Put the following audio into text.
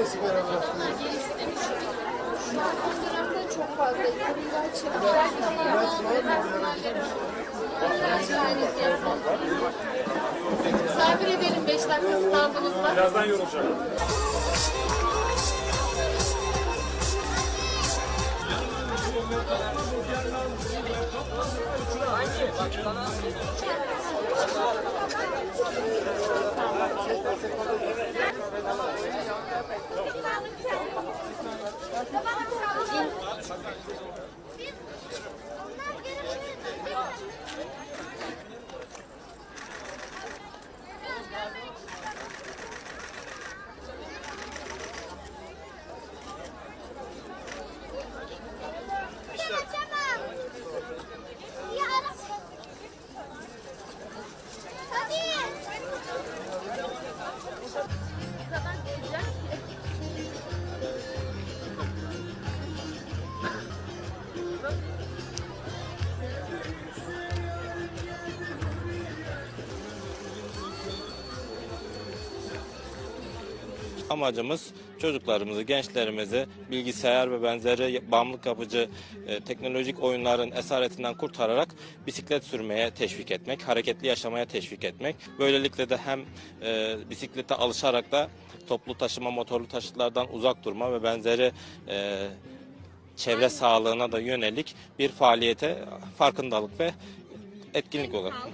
an son dönemde çok fazla ilaç, ilaç Misafir edelim 5 dakika standımız var. Birazdan yorulacağım. Amacımız çocuklarımızı, gençlerimizi bilgisayar ve benzeri bağımlılık yapıcı e, teknolojik oyunların esaretinden kurtararak bisiklet sürmeye teşvik etmek, hareketli yaşamaya teşvik etmek. Böylelikle de hem e, bisiklete alışarak da toplu taşıma, motorlu taşıtlardan uzak durma ve benzeri e, çevre sağlığına da yönelik bir faaliyete farkındalık ve etkinlik olarak.